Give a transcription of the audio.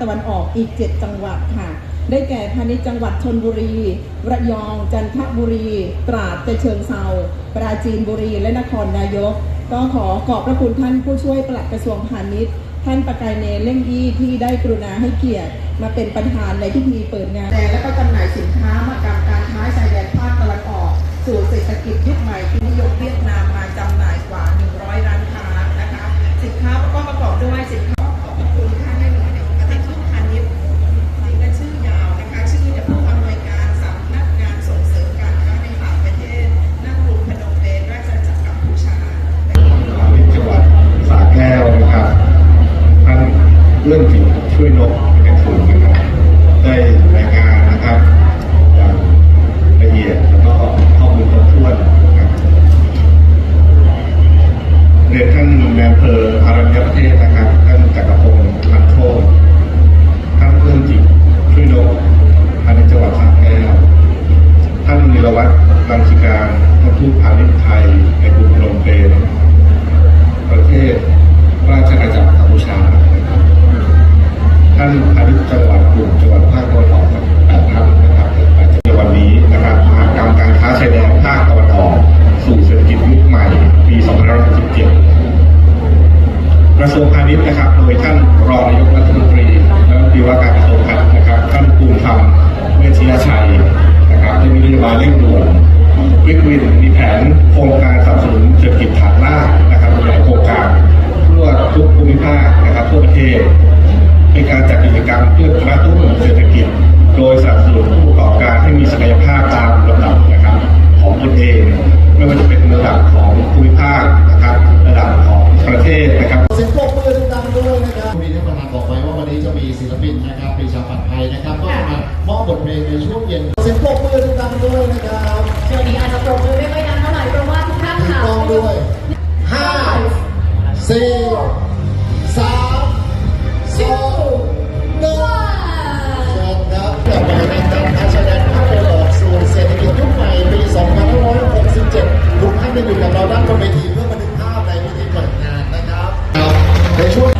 ตะวันออกอีก 7 จังหวัดค่ะ ได้แก่พาณิชย์จังหวัดชนบุรี ระยอง จันทบุรี ตราดจะเชิงเซาปราจีนบุรี และนครนายก ก็ขอขอบพระคุณท่านผู้ช่วยปลัดกระทรวงพาณิชย์ ท่านประกายเนเล่งยี่ที่ได้กรุณาให้เกียรติมาเป็นประธานในพิธีเปิดงานและก 对头。 ณิชนะครับ โดยท่านรองนายกรัฐมนตรีและดีว่าการ มีท่านประธานบอกไว้ว่าวันนี้จะมีศิลปินนะครับปีชาปัดไทยนะครับ ก็มามอบบทเพลงในช่วงเย็นเสียงปรบมือดังๆด้วยนะครับช่วงนี้อาจจะปรบมือไม่ค่อยดังเท่าไหร่เพราะว่าทุกท่านถูกค่าต้องด้วยห้าสี่สามสองหนึ่งครับกลับมาในการพัฒนภาพระกอบสู่เศรษฐกิจยุคใหม่ปี2567ทุกท่านจะอยู่กับเราด้านบนเวทีเพื่อบันทึกภาพในพิธีเปิดงานนะครับในช่วง